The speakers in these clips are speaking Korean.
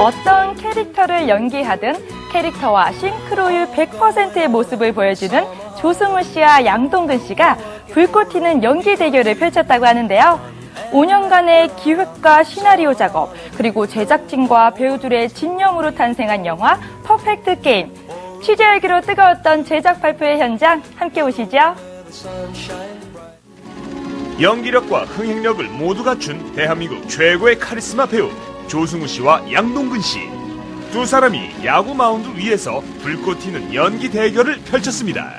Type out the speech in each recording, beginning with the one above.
어떤 캐릭터를 연기하든 캐릭터와 싱크로율 100%의 모습을 보여주는 조승우 씨와 양동근 씨가 불꽃 튀는 연기 대결을 펼쳤다고 하는데요. 5년간의 기획과 시나리오 작업, 그리고 제작진과 배우들의 진념으로 탄생한 영화 퍼펙트 게임. 취재 열기로 뜨거웠던 제작 발표의 현장 함께 오시죠. 연기력과 흥행력을 모두 갖춘 대한민국 최고의 카리스마 배우 조승우 씨와 양동근 씨. 두 사람이 야구 마운드 위에서 불꽃 튀는 연기 대결을 펼쳤습니다.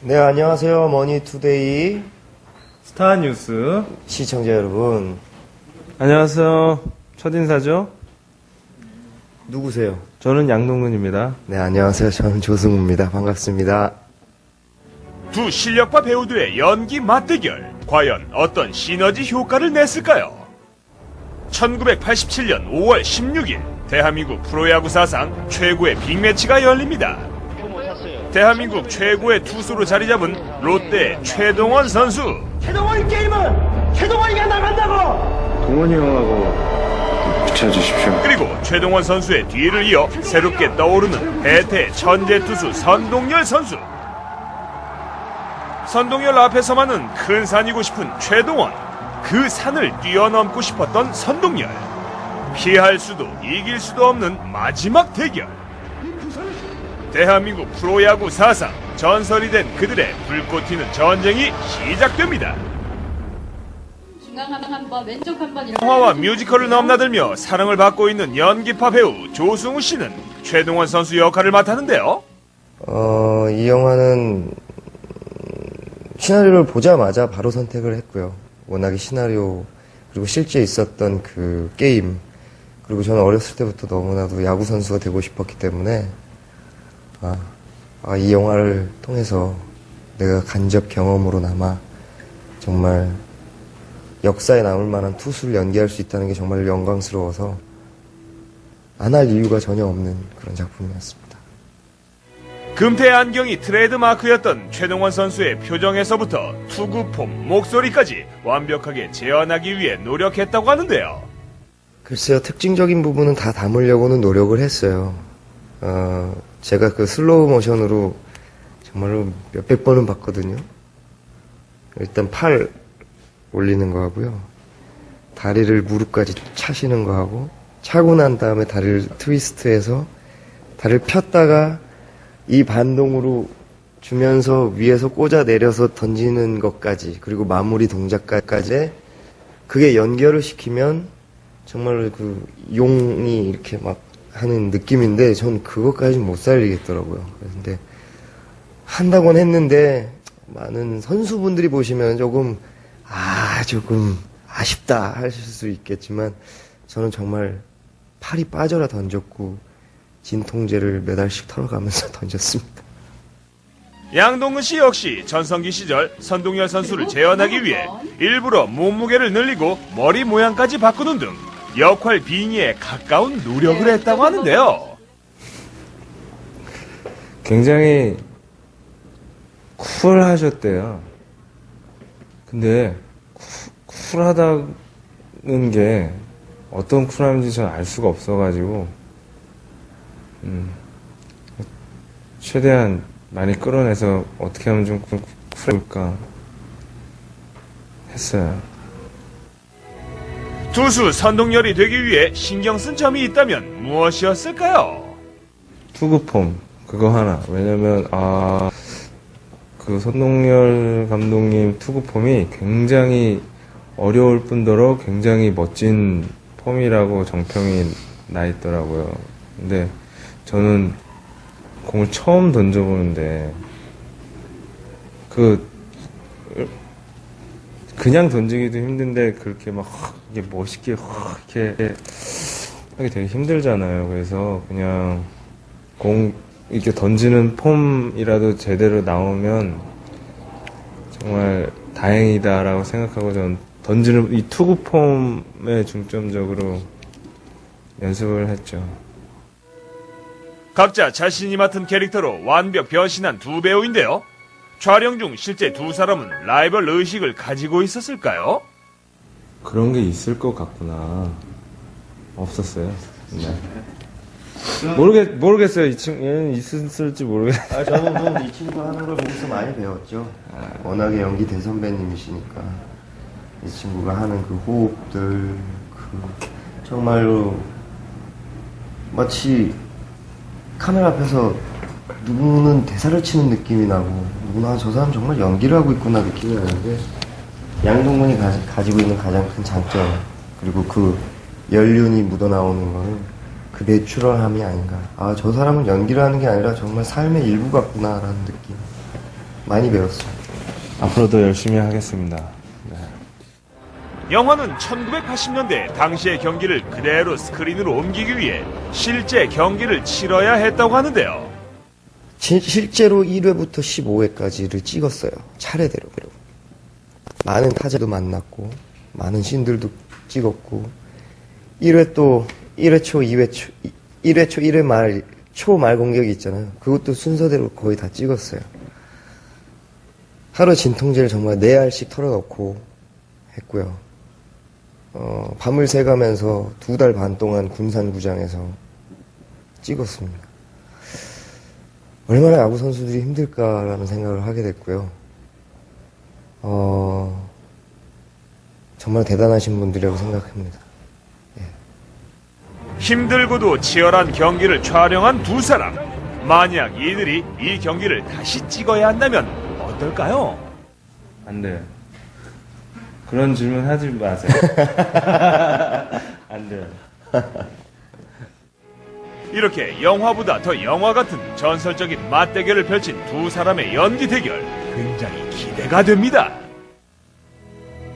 네, 안녕하세요. 머니투데이 스타 뉴스. 시청자 여러분. 안녕하세요. 첫인사죠? 누구세요? 저는 양동근입니다. 네, 안녕하세요. 저는 조승우입니다. 반갑습니다. 두 실력파 배우들의 연기 맞대결. 과연 어떤 시너지 효과를 냈을까요? 1987년 5월 16일 대한민국 프로야구 사상 최고의 빅매치가 열립니다. 대한민국 최고의 투수로 자리 잡은 롯데 최동원 선수 최동원이 게임은 최동원이가 나간다고! 동원이 형하고 붙여주십시오. 그리고 최동원 선수의 뒤를 이어 새롭게 떠오르는 대태 천재 투수 선동열 선수. 선동열 앞에서만은 큰 산이고 싶은 최동원. 그 산을 뛰어넘고 싶었던 선동열. 피할 수도 이길 수도 없는 마지막 대결. 대한민국 프로야구 사상 전설이 된 그들의 불꽃 튀는 전쟁이 시작됩니다. 중앙 한 번, 한 번, 왼쪽 한번 이렇게. 영화와 뮤지컬을 넘나들며 사랑을 받고 있는 연기파 배우 조승우 씨는 최동원 선수 역할을 맡았는데요. 어, 이 영화는 시나리오를 보자마자 바로 선택을 했고요. 워낙에 시나리오 그리고 실제 있었던 그 게임 그리고 저는 어렸을 때부터 너무나도 야구 선수가 되고 싶었기 때문에 아, 아, 이 영화를 통해서 내가 간접 경험으로나마 정말 역사에 남을 만한 투수를 연기할 수 있다는 게 정말 영광스러워서 안 할 이유가 전혀 없는 그런 작품이었습니다. 금태 안경이 트레이드 마크였던 최동원 선수의 표정에서부터 투구폼, 목소리까지 완벽하게 재현하기 위해 노력했다고 하는데요. 글쎄요, 특징적인 부분은 다 담으려고는 노력을 했어요. 어, 제가 그 슬로우 모션으로 정말로 몇백 번은 봤거든요. 일단 팔 올리는 거 하고요. 다리를 무릎까지 차시는 거 하고, 차고 난 다음에 다리를 트위스트해서, 다리를 폈다가 이 반동으로 주면서 위에서 꽂아 내려서 던지는 것까지, 그리고 마무리 동작까지, 그게 연결을 시키면 정말 그 용이 이렇게 막 하는 느낌인데 전 그것까지 못 살리겠더라고요. 근데 한다곤 했는데 많은 선수분들이 보시면 조금 아 조금 아쉽다 하실 수 있겠지만 저는 정말 팔이 빠져라 던졌고 진통제를 몇 알씩 털어가면서 던졌습니다. 양동근 씨 역시 전성기 시절 선동열 선수를 재현하기 위해 일부러 몸무게를 늘리고 머리 모양까지 바꾸는 등 역할 빙의에 가까운 노력을 했다고 하는데요. 굉장히 쿨하셨대요. 근데 쿨, 쿨하다는 게 어떤 쿨함인지 저는 알 수가 없어가지고, 음, 최대한 많이 끌어내서 어떻게 하면 좀 쿨- 쿨할까 했어요. 투수 선동열이 되기 위해 신경 쓴 점이 있다면 무엇이었을까요? 투구폼 그거 하나 왜냐면 아그 손동열 감독님 투구폼이 굉장히 어려울 뿐더러 굉장히 멋진 폼이라고 정평이 나 있더라고요. 근데 저는 공을 처음 던져보는데 그 그냥 던지기도 힘든데 그렇게 막확 이게 멋있게 확 이렇게 하기 되게 힘들잖아요. 그래서 그냥 공 이렇게 던지는 폼이라도 제대로 나오면 정말 다행이다라고 생각하고 전 던지는 이 투구 폼에 중점적으로 연습을 했죠. 각자 자신이 맡은 캐릭터로 완벽 변신한 두 배우인데요. 촬영 중 실제 두 사람은 라이벌 의식을 가지고 있었을까요? 그런 게 있을 것 같구나. 없었어요. 모르겠 모르겠어요. 이 친구 얘는 있을지 모르겠. 아, 저는 뭐이 친구 하는 걸 보고서 많이 배웠죠. 워낙에 연기 대선배님이시니까 이 친구가 하는 그 호흡들, 그 정말로 마치 카메라 앞에서 누구는 대사를 치는 느낌이 나고 누구나 아, 저 사람 정말 연기를 하고 있구나 느낌이 나는데 양동근이 가, 지고 있는 가장 큰 장점 그리고 그 연륜이 묻어나오는 거는 그 내추럴함이 아닌가 아 저 사람은 연기를 하는 게 아니라 정말 삶의 일부 같구나라는 느낌 많이 배웠어요 앞으로도 열심히 하겠습니다. 영화는 1980년대 당시의 경기를 그대로 스크린으로 옮기기 위해 실제 경기를 치러야 했다고 하는데요. 시- 실제로 1회부터 15회까지를 찍었어요. 차례대로. 많은 타자도 만났고, 많은 신들도 찍었고, 1회 또, 1회 초, 2회 초, 1회 초, 1회 말, 초 말 공격이 있잖아요. 그것도 순서대로 거의 다 찍었어요. 하루 진통제를 정말 4알씩 털어놓고 했고요. 어, 밤을 새가면서 두 달 반 동안 군산구장에서 찍었습니다. 얼마나 야구 선수들이 힘들까라는 생각을 하게 됐고요. 어, 정말 대단하신 분들이라고 생각합니다. 힘들고도 치열한 경기를 촬영한 두 사람. 만약 이들이 이 경기를 다시 찍어야 한다면 어떨까요? 안 돼요. 그런 질문 하지 마세요. 안 돼요. 이렇게 영화보다 더 영화 같은 전설적인 맞대결을 펼친 두 사람의 연기 대결 굉장히 기대가 됩니다.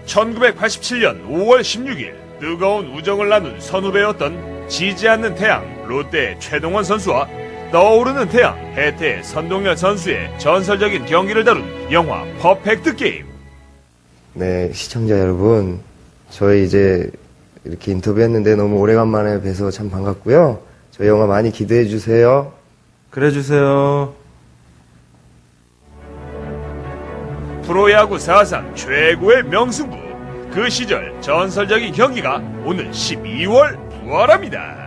1987년 5월 16일 뜨거운 우정을 나눈 선후배였던 지지 않는 태양 롯데의 최동원 선수와 떠오르는 태양 해태의 선동열 선수의 전설적인 경기를 다룬 영화 퍼펙트 게임. 네, 시청자 여러분. 저희 이제 이렇게 인터뷰했는데 너무 오래간만에 뵈서 참 반갑고요. 저희 영화 많이 기대해 주세요. 그래 주세요. 프로야구 사상 최고의 명승부. 그 시절 전설적인 경기가 오늘 12월 부활합니다.